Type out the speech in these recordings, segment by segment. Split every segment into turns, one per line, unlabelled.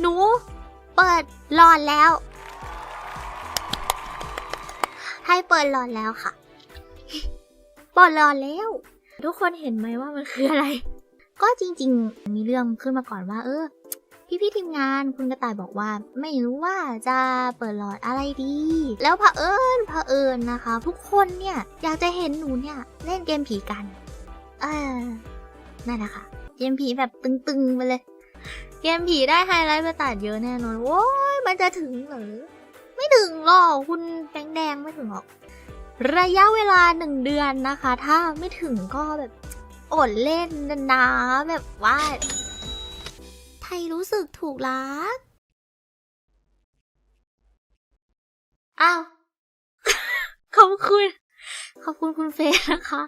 หนู เปิดหลอดแล้ว ให้เปิดหลอดแล้วค่ะเปิดหลอดแล้ว ทุกคนเห็นไหมว่ามันคืออะไร ก็จริง ๆ มีเรื่องขึ้นมาก่อนว่า เออพี่พี่ๆทีมงานคุณกระต่ายบอกว่า ไม่รู้ว่าจะเปิดหลอดอะไรดี แล้วเผอิญเผอิญนะคะ ทุกคนเนี่ยอยากจะเห็นหนูเนี่ยเล่นเกมผีกัน เออนั่นแหละค่ะเกมผีแบบตึงๆไปเลย กมผีได้ไฮไลท์ประตาดเยอะแน่นอนโว้ยมันจะถึงหรือ ไม่ถึงหรอกคุณแบงแดงไม่ถึงหรอก ระยะเวลาหนึ่งเดือนนะคะ ถ้าไม่ถึงก็แบบอดเล่นนะแบบว่า ไทยรู้สึกถูกลัก อ้าว ขอบคุณ ขอบคุณคุณเฟยนะคะ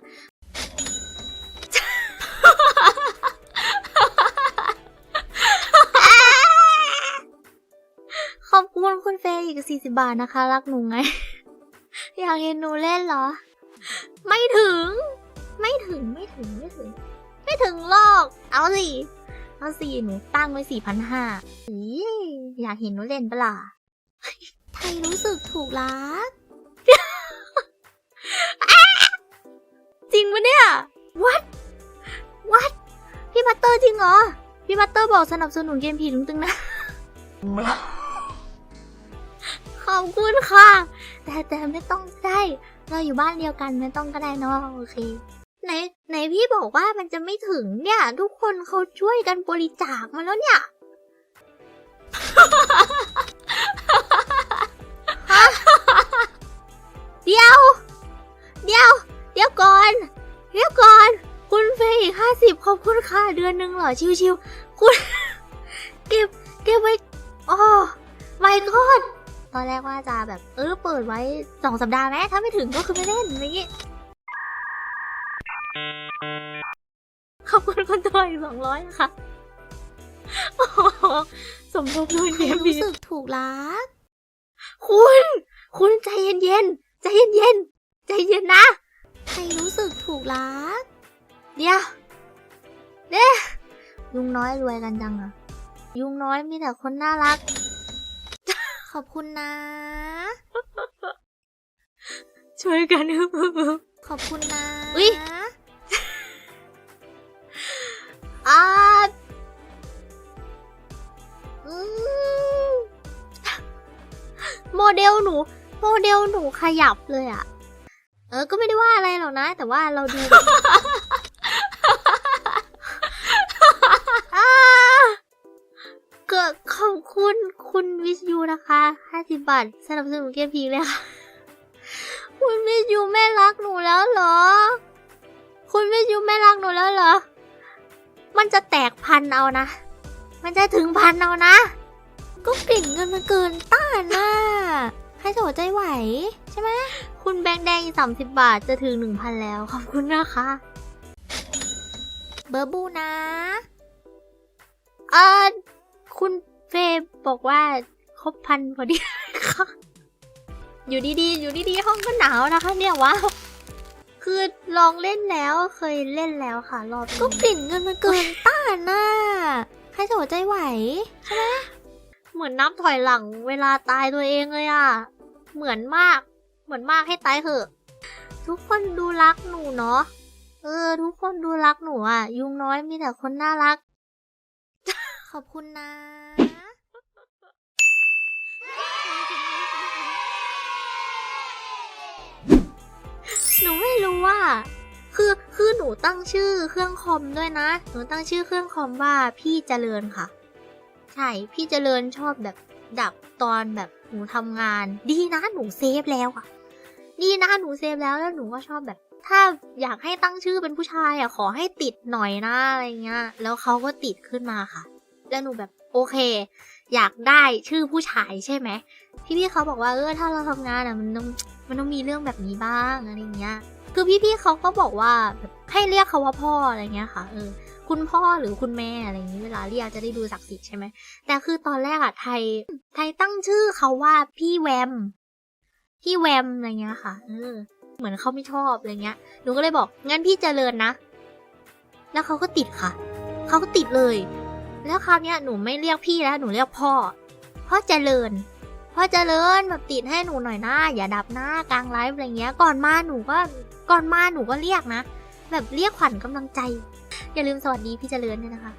เฟยอีกสี่สิบาทนะคะ รักหนูไง อยากเห็นหนูเล่นเหรอ ไม่ถึง ไม่ถึงไม่ถึงไม่ถึง ไม่ถึงหรอกเอาสิ เอาสิหนูตั้งไว้สี่พันห้าอยากเห็นหนูเล่นเปล่ะไทยรู้สึกถูกลัก จริงปะเนี่ย what what พี่บัตเตอร์จริงเหรอ พี่บัตเตอร์บอกสนับสนุนเกมผีตึงๆนะ ขอบคุณค่ะ แต่แต่ไม่ต้องได้เราอยู่บ้านเดียวกันไม่ต้องก็ได้เนอะโอเคไหนไหนพี่บอกว่ามันจะไม่ถึงเนี่ย ทุกคนเขาช่วยกันบริจาคมาแล้วเนี่ยฮะเดี๋ยว เดี๋ยว เดี๋ยวก่อน เดี๋ยวก่อน คุณเฟยอีกห้าสิบขอบคุณค่ะเดือนหนึ่งเหรอชิวๆคุณ เก็บ เก็บไว้อ๋อไม่กอด ตอนแรกว่าจะแบบเออเปิดไว้สองสัปดาห์ไหมถ้าไม่ถึงก็คือไม่เล่นอะไรอย่างงี้ขอบคุณคนตัวอีกสองร้อยนะคะโอ้โหสมทบด้วยเกม
รู้
นี้
สึกถูกลัก
คุณ คุณใจเย็นๆใจเย็นๆใจเย็นนะ
ใครรู้สึกถูกลัก
เดี๋ยวเด้ยุงน้อยรวยกันจังอะยุงน้อยมีแต่คนน่ารัก
ข อบคุณนะ
ช่วยกัน
ขอบคุณนะ
อุ๊ยอ่าอืมโมเดลหนู โมเดลหนูขยับเลยอะเออ ก็ไม่ได้ว่าอะไรหรอกนะ แต่ว่าเราดูแบบอ่าก็ขอบคุณ คุณวิชยูนะคะ 50 บาทสนับสนุนเกมพีเลยค่ะ คุณวิชยูไม่รักหนูแล้วเหรอ คุณวิชยูไม่รักหนูแล้วเหรอ มันจะแตกพันเอานะ มันจะถึงพันเอานะ
ก็กลิ่นเงินมันเกินต้านน่ะใครจะหัวใจไหวใช่ไหม
คุณแบงค์แดงสามสิบบาทจะถึงหนึ่งพันแล้ว ขอบคุณนะคะ
เบอร์บูนะ
เออคุณ เฟย์บอกว่าครบพันพอดีค่ะอยู่ดีๆ อยู่ดีๆ ห้องก็หนาวนะคะ เนี่ยว้าวคือลองเล่นแล้วเคยเล่นแล้วค่ะ รอบ
ก็กลิ่นเงินมันเกินต้านน่ะใครจะหัวใจไหวใช่ไหม
เหมือนนับถอยหลังเวลาตายตัวเองเลยอะเหมือนมาก เหมือนมากให้ตายเถอะ ทุกคนดูรักหนูเนาะเออ ทุกคนดูรักหนูอะยุงน้อยมีแต่คนน่ารัก
ขอบคุณนะ
ว่า คือคือหนูตั้งชื่อเครื่องคอมด้วยนะ หนูตั้งชื่อเครื่องคอมว่าพี่เจริญค่ะ ใช่พี่เจริญชอบแบบดับตอนแบบหนูทำงาน ดีนะหนูเซฟแล้วอะดีนะหนูเซฟแล้วแล้วหนูก็ชอบแบบ ถ้าอยากให้ตั้งชื่อเป็นผู้ชายอะขอให้ติดหน่อยนะอะไรเงี้ย แล้วเขาก็ติดขึ้นมาค่ะ แล้วหนูแบบโอเค อยากได้ชื่อผู้ชายใช่ไหมพี่ๆเขาบอกว่าเออถ้าเราทำงานอะมันต้องมันต้องมีเรื่องแบบนี้บ้างอะไรเงี้ย คือพี่ๆเขาก็บอกว่าแบบให้เรียกเขาว่าพ่ออะไรเงี้ยค่ะ เออ คุณพ่อหรือคุณแม่อะไรอย่างนี้เวลาเรียกจะได้ดูศักดิ์สิทธิ์ใช่ไหมแต่คือตอนแรกอะไทย ไทยตั้งชื่อเขาว่าพี่แวม พี่แวมอะไรเงี้ยค่ะ เออ เหมือนเขาไม่ชอบอะไรเงี้ย หนูก็เลยบอกงั้นพี่เจริญนะ แล้วเขาก็ติดค่ะ เขาก็ติดเลย แล้วคราวเนี้ยหนูไม่เรียกพี่แล้วหนูเรียกพ่อ พ่อเจริญพ่อเจริญแบบติดให้หนูหน่อยนะอย่าดับหน้ากลางไลฟ์อะไรเงี้ย ก่อนมาหนูก็ ก่อนมาหนูก็เรียกนะ แบบเรียกขวัญกำลังใจ อย่าลืมสวัสดีพี่เจริญด้วยนะคะ